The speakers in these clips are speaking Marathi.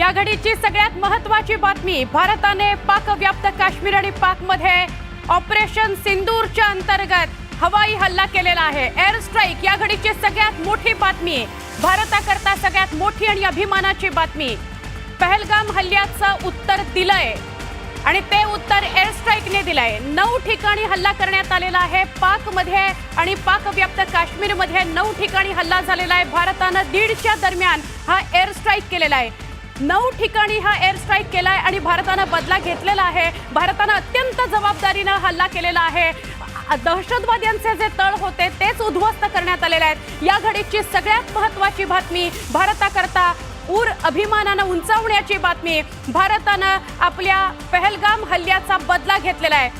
या घडीची सगळ्यात महत्वाची बातमी भारताने पाकव्याप्त काश्मीर आणि पाकमध्ये ऑपरेशन सिंदूरच्या अंतर्गत हवाई हल्ला केलेला आहे. एअर स्ट्राईक या घडीची सगळ्यात मोठी बातमी भारताकरता सगळ्यात मोठी आणि अभिमानाची बातमी. पहलगाम हल्ल्याचं उत्तर दिलंय आणि ते उत्तर एअर स्ट्राईकने दिलंय. नऊ ठिकाणी हल्ला करण्यात आलेला आहे पाकमध्ये आणि पाकव्याप्त काश्मीरमध्ये नऊ ठिकाणी हल्ला झालेला आहे. भारतानं दीडच्या दरम्यान हा एअर स्ट्राईक केलेला आहे. नऊ ठिकाणी हा एअर स्ट्राईक केलाय आणि भारतानं बदला घेतलेला आहे. भारतानं अत्यंत जबाबदारीनं हल्ला केलेला आहे. दहशतवाद्यांचे जे तळ होते तेच उद्ध्वस्त करण्यात आलेले आहेत. या घडीची सगळ्यात महत्वाची बातमी भारताकरता ऊर अभिमानानं उंचावण्याची बातमी भारतानं आपल्या पहलगाम हल्ल्याचा बदला घेतलेला आहे.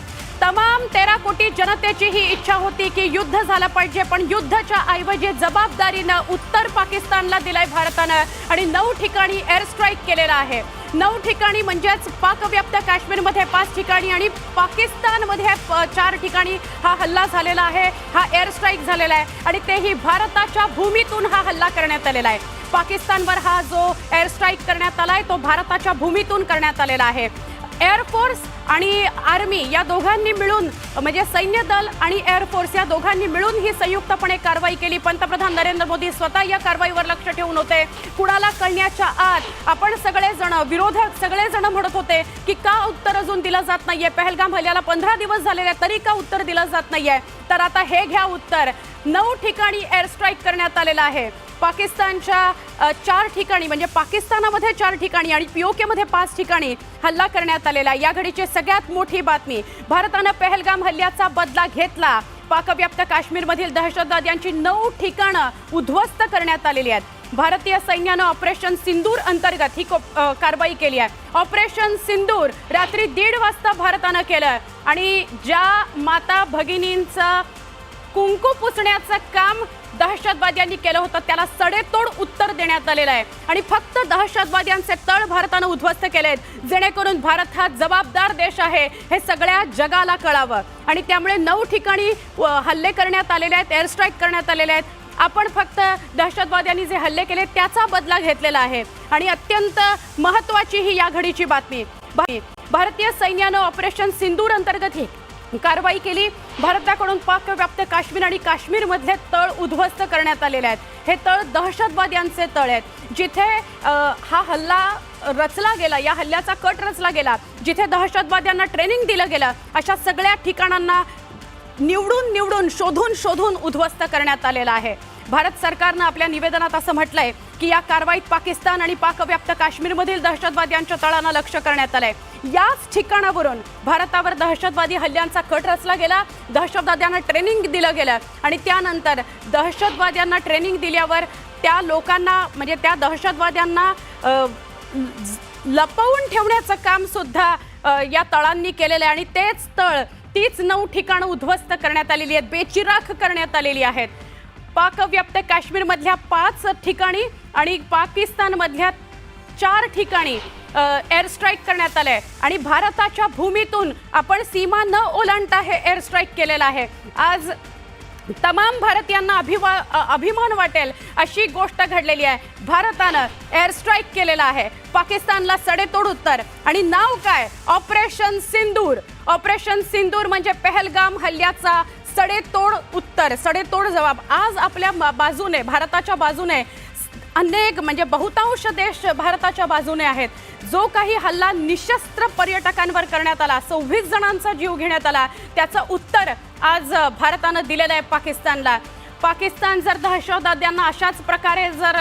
तमाम तेरा कोटी जनतेची ही इच्छा होती की युद्ध झालं पाहिजे पण युद्धाच्या ऐवजी जबाबदारीनं उत्तर पाकिस्तानला दिलाय भारतानं आणि नऊ ठिकाणी एअर स्ट्राईक केलेला आहे. नऊ ठिकाणी म्हणजेच पाकव्याप्त काश्मीरमध्ये पाच ठिकाणी आणि पाकिस्तानमध्ये चार ठिकाणी हा हल्ला झालेला आहे हा एअर स्ट्राईक झालेला आहे आणि तेही भारताच्या भूमीतून हा हल्ला करण्यात आलेला आहे. पाकिस्तानवर हा जो एअर स्ट्राईक करण्यात आहे तो भारताच्या भूमीतून करण्यात आलेला आहे. एअरफोर्स आणि आर्मी या दोघांनी मिळून म्हणजे सैन्य दल आणि एअरफोर्स या दोघांनी मिळून ही संयुक्तपणे कारवाई केली. पंतप्रधान नरेंद्र मोदी स्वतः या कारवाईवर लक्ष ठेवून होते. कुणाला कळण्याच्या आत आपण सगळेजण विरोधक सगळेजण म्हणत होते की का उत्तर अजून दिलं जात नाहीये? पहलगाम हल्ल्याला पंधरा दिवस झालेले आहेत, तरी का उत्तर दिलं जात नाहीये? तर आता हे घ्या उत्तर. नऊ ठिकाणी एअर स्ट्राईक करण्यात आलेला आहे. पाकिस्तानच्या चार ठिकाणी म्हणजे पाकिस्तानामध्ये चार ठिकाणी आणि पीओकेमध्ये पाच ठिकाणी हल्ला करण्यात आलेला आहे. या घडीची सगळ्यात मोठी बातमी भारतानं पहलगाम हल्ल्याचा बदला घेतला. पाकव्याप्त काश्मीरमधील दहशतवाद्यांची नऊ ठिकाणं उद्ध्वस्त करण्यात आलेली आहेत. भारतीय सैन्यानं ऑपरेशन सिंदूर अंतर्गत ही कारवाई केली आहे. ऑपरेशन सिंदूर रात्री दीड वाजता भारतानं केलं आणि ज्या माता भगिनींचं कुंकू पुसण्याचं काम दहशतवाद्यांनी केलं होतं. त्याला सडेतोड उत्तर देण्यात आलेलं आहे. आणि फक्त दहशतवाद्यांचे तळ भारतानं उद्ध्वस्त केलेत. जेणेकरून भारत हा जबाबदार देश आहे. हे सगळ्या जगाला कळावं. आणि त्यामुळे नऊ ठिकाणी हल्ले करण्यात आलेले आहेत. एअर स्ट्राईक करण्यात आलेले आहेत. आपण फक्त दहशतवाद्यांनी जे हल्ले केले त्याचा बदला घेतलेला आहे. आणि अत्यंत महत्वाची ही या घडीची बातमी. भारतीय सैन्यानं ऑपरेशन सिंदूर अंतर्गत ही कारवाई केली. भारताकडून पाकव्याप्त काश्मीर आणि काश्मीरमधले तळ उद्ध्वस्त करण्यात आलेले आहेत. हे तळ दहशतवाद्यांचे तळ आहेत. जिथे हा हल्ला रचला गेला या हल्ल्याचा कट रचला गेला जिथे दहशतवाद्यांना ट्रेनिंग दिलं गेलं अशा सगळ्या ठिकाणांना निवडून निवडून शोधून शोधून उद्ध्वस्त करण्यात आलेला आहे. भारत सरकारनं आपल्या निवेदनात असं म्हटलंय की या कारवाईत पाकिस्तान आणि पाकव्याप्त काश्मीरमधील दहशतवाद्यांच्या तळांना लक्ष करण्यात आलंय. याच ठिकाणावरून भारतावर दहशतवादी हल्ल्यांचा कट रचला गेला दहशतवाद्यांना ट्रेनिंग दिलं गेलं आणि त्यानंतर दहशतवाद्यांना ट्रेनिंग दिल्यावर त्या लोकांना म्हणजे त्या दहशतवाद्यांना लपवून ठेवण्याचं काम सुद्धा या तळांनी केलेलं आहे आणि तेच तळ तीच नऊ ठिकाणं उद्ध्वस्त करण्यात आलेली आहेत बेचिराख करण्यात आलेली आहेत. पाकव्याप्त काश्मीरमधल्या पाच ठिकाणी आणि पाकिस्तानमधल्या चार ठिकाणी एअर स्ट्राईक करण्यात आलंय. आणि भारताच्या भूमीतून आपण सीमा न ओलांडता हे एअर स्ट्राईक केलेलं आहे. आज तमाम भारतीयांना अभिवा अभिमान वाटेल अशी गोष्ट घडलेली आहे. भारतानं एअर स्ट्राईक केलेला आहे. पाकिस्तानला सडेतोड उत्तर. आणि नाव काय? ऑपरेशन सिंदूर ऑपरेशन सिंदूर म्हणजे पहलगाम हल्ल्याचा सडेतोड उत्तर सडेतोड जबाब आज आपल्या बाजूने भारताच्या बाजूने अनेक म्हणजे बहुतांश देश भारताच्या बाजूने आहेत. जो काही हल्ला निशस्त्र पर्यटकांवर करण्यात आला सव्वीस जणांचा जीव घेण्यात आला त्याचं उत्तर आज भारतानं दिलेलं आहे पाकिस्तानला. पाकिस्तान जर दहशतवाद्यांना अशाच प्रकारे जर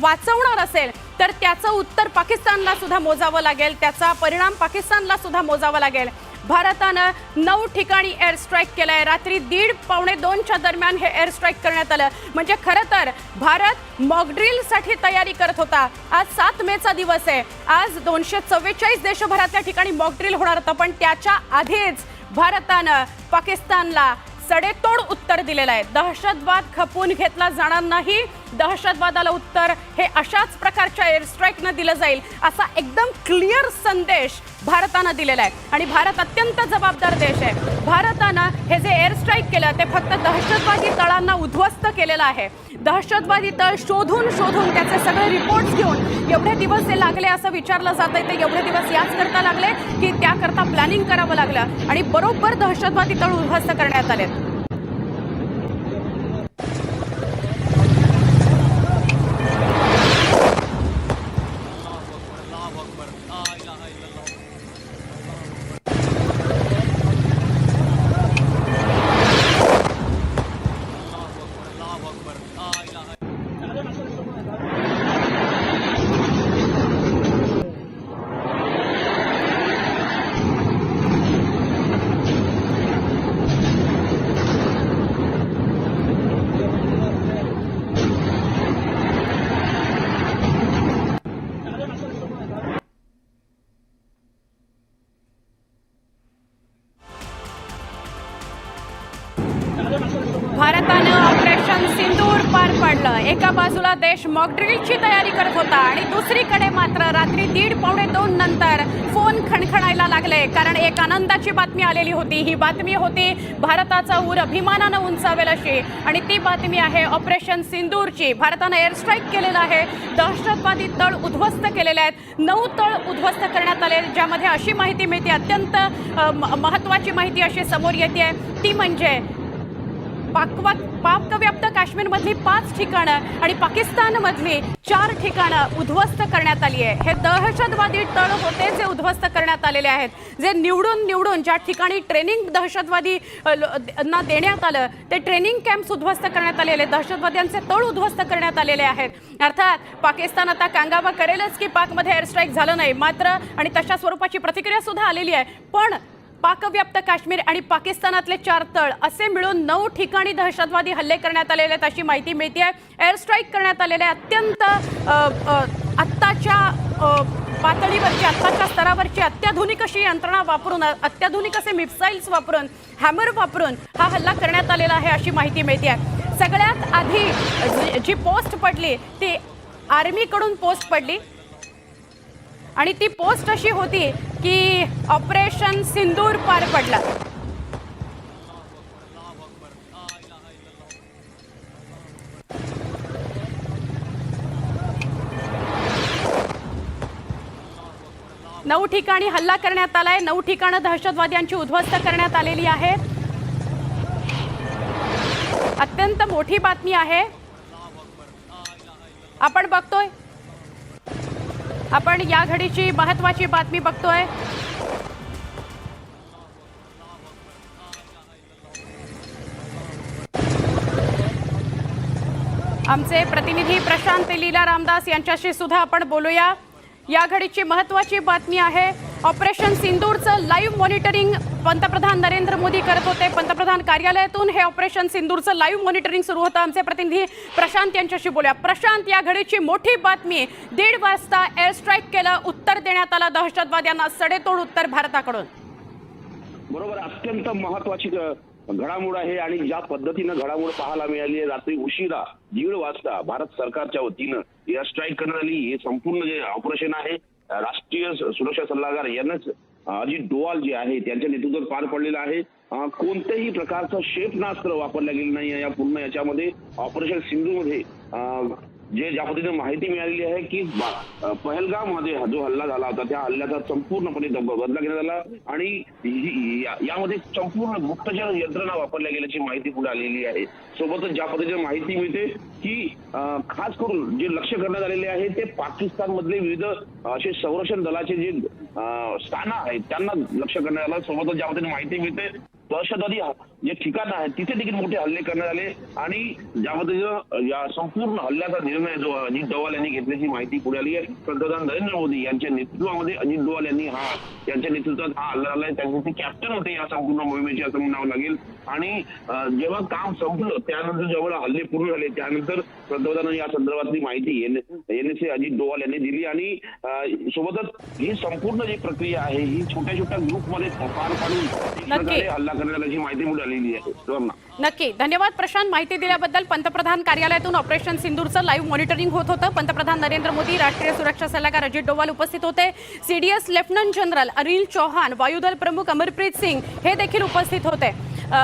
वाचवणार असेल तर त्याचं उत्तर पाकिस्तानला सुद्धा मोजावं लागेल त्याचा परिणाम पाकिस्तानला सुद्धा मोजावा लागेल. भारतानं नऊ ठिकाणी एअर स्ट्राईक आहे रात्री दीड पावणे दोनच्या दरम्यान हे एअर स्ट्राईक करण्यात आलं. म्हणजे खरं तर भारत मॉकड्रिलसाठी तयारी करत होता. आज सात मेचा दिवस आहे. आज दोनशे चव्वेचाळीस देशभरातल्या ठिकाणी मॉकड्रिल होणार होतं. पण त्याच्या आधीच भारतानं पाकिस्तानला सडेतोड उत्तर दिलेलं आहे. दहशतवाद खपून घेतला जाणार नाही. दहशतवादाला उत्तर. हे अशाच प्रकारच्या एअर स्ट्राईकनं दिलं जाईल असा एकदम क्लिअर संदेश भारतानं दिलेला आहे. आणि भारत अत्यंत जबाबदार देश आहे. भारतानं हे जे एअर स्ट्राईक केलं ते फक्त दहशतवादी तळांना उद्ध्वस्त केलेलं आहे. दहशतवादी तळ शोधून शोधून त्याचे सगळे रिपोर्ट्स घेऊन एवढे दिवस जे लागले असं विचारलं जात आहे ते एवढे दिवस याच करता लागले की त्याकरता प्लॅनिंग करावं लागलं. आणि बरोबर दहशतवादी तळ उद्ध्वस्त करण्यात आले भारतानं ऑपरेशन सिंदूर पार पाडलं. एका बाजूला देश मॉकड्रिलची तयारी करत होता आणि दुसरीकडे मात्र रात्री दीड पावणे दोन नंतर फोन खणखणायला लागले. कारण एक आनंदाची बातमी आलेली होती. ही बातमी होती भारताचा ऊर अभिमानानं उंचावेल अशी. आणि ती बातमी आहे ऑपरेशन सिंदूरची. भारतानं एअर स्ट्राईक केलेलं आहे. दहशतवादी तळ उद्ध्वस्त केलेले आहेत. नऊ तळ उद्ध्वस्त करण्यात आले ज्यामध्ये अशी माहिती मिळते अत्यंत म- महत्त्वाची माहिती अशी समोर येते ती म्हणजे पाकवा पाकव्याप्त काश्मीरमधली पाच ठिकाणं आणि पाकिस्तानमधली चार ठिकाणं उद्ध्वस्त करण्यात आली आहे. हे दहशतवादी तळ होते जे उद्ध्वस्त करण्यात आलेले आहेत. जे निवडून निवडून ज्या ठिकाणी ट्रेनिंग दहशतवादी ना देण्यात आलं ते ट्रेनिंग कॅम्प्स उद्ध्वस्त करण्यात आलेले दहशतवाद्यांचे तळ उद्ध्वस्त करण्यात आलेले आहेत. अर्थात पाकिस्तान आता कांगावा करेलच की पाकमध्ये एअर स्ट्राईक झालं नाही मात्र आणि तशा स्वरूपाची प्रतिक्रिया सुद्धा आलेली आहे. पण पाकव्याप्त काश्मीर आणि पाकिस्तानातले चार तळ असे मिळून नऊ ठिकाणी दहशतवादी हल्ले करण्यात आलेले आहेत अशी माहिती मिळते आहे एअर स्ट्राईक करण्यात आलेले आहे. अत्यंत आत्ताच्या पातळीवरची आत्ताच्या स्तरावरची अत्याधुनिक अशी यंत्रणा वापरून अत्याधुनिक असे मिसाईल्स वापरून हॅमर वापरून हा हल्ला करण्यात आलेला आहे अशी माहिती मिळते आहे सगळ्यात आधी जी पोस्ट पडली ती आर्मीकडून पोस्ट पडली. आणि ती पोस्ट अशी होती की ऑपरेशन सिंदूर पार पडलं. नऊ ठिकाणी हल्ला करण्यात आलाय. नऊ ठिकाणं दहशतवाद्यांची उद्ध्वस्त करण्यात आलेली आहे. अत्यंत मोठी बातमी आहे. आपण बघतोय आपण या घडीची महत्वाची बातमी बघतोय. आमचे प्रतिनिधी प्रशांत लीला रामदास यांच्याशी सुद्धा आपण बोलूया. या घडीची महत्वाची बातमी आहे. ऑपरेशन सिंदूरचं लाईव्ह मॉनिटरिंग पंतप्रधान नरेंद्र मोदी करत होते. पंतप्रधान कार्यालयातून हे ऑपरेशन सिंदूरचं लाईव्ह मॉनिटरिंग सुरू होतं. आमचे प्रतिनिधी प्रशांत यांच्याशी बोलूया. प्रशांत या घडीची मोठी बातमी दीड वाजता एअर स्ट्राईक केलं उत्तर देण्यात आलं. दहशतवाद्यांना सडेतोड उत्तर भारताकडून. बरोबर अत्यंत महत्वाची घडामोड आहे आणि ज्या पद्धतीनं घडामोड पाहायला मिळाली आहे रात्री उशिरा दीड वाजता भारत सरकारच्या वतीनं एअर स्ट्राईक करण्यात आली. हे संपूर्ण जे ऑपरेशन आहे राष्ट्रीय सुरक्षा सल्लागार यांनाच अजित डोवाल जे आहे त्यांच्या नेतृत्वात पार पडलेलं आहे. कोणत्याही प्रकारचं क्षेपणास्त्र वापरलं गेलं नाही या पूर्ण याच्यामध्ये. ऑपरेशन सिंधूमध्ये मध्ये जे ज्या पद्धतीने माहिती मिळालेली आहे की पहलगाममध्ये जो हल्ला झाला होता त्या हल्ल्याचा संपूर्णपणे बदला घेण्यात आला आणि या- यामध्ये संपूर्ण गुप्तचर यंत्रणा वापरल्या गेल्याची माहिती पुढे आलेली आहे. सोबतच ज्या पद्धतीने माहिती मिळते की खास करून जे लक्ष करण्यात आलेले आहे ते पाकिस्तान मधले विविध असे संरक्षण दलाचे जे अं, स्थानं आहेत त्यांना लक्ष करण्यात आलं. सोबतच ज्या पद्धतीने माहिती मिळते दहशतवादी जे ठिकाण आहेत तिथे देखील मोठे हल्ले करण्यात आले. आणि ज्या पद्धतीनं या संपूर्ण हल्ल्याचा निर्णय जो अजित डोवाल यांनी घेतल्याची माहिती पुढे आली आहे. पंतप्रधान नरेंद्र मोदी यांच्या नेतृत्वामध्ये अजित डोवाल यांनी हा यांच्या नेतृत्वात हा हल्ला झालाय त्यांचे ते कॅप्टन होते या संपूर्ण मोहिमेचे असं म्हणावं लागेल. आणि जेव्हा काम संपलं त्यानंतर जेव्हा हल्ले पूर्ण झाले त्यानंतर पंतप्रधानांनी या संदर्भातली माहिती एनएसए अजित डोवाल यांनी दिली. आणि सोबतच ही संपूर्ण जी प्रक्रिया आहे ही छोट्या छोट्या ग्रुपमध्ये पार पाडून हल्ला करण्याची माहिती मिळालेली आहे नक्की. धन्यवाद प्रशांत. माहिती दिल्याबद्दल पंतप्रधान कार्यालयातून ऑपरेशन सिंदूरचं लाईव्ह मॉनिटरिंग होत होतं. पंतप्रधान नरेंद्र मोदी राष्ट्रीय सुरक्षा सल्लागार अजित डोवाल उपस्थित होते. CDS lieutenant general Anil Chauhan वायुदल प्रमुख अमरप्रीत सिंग हे देखील उपस्थित होते.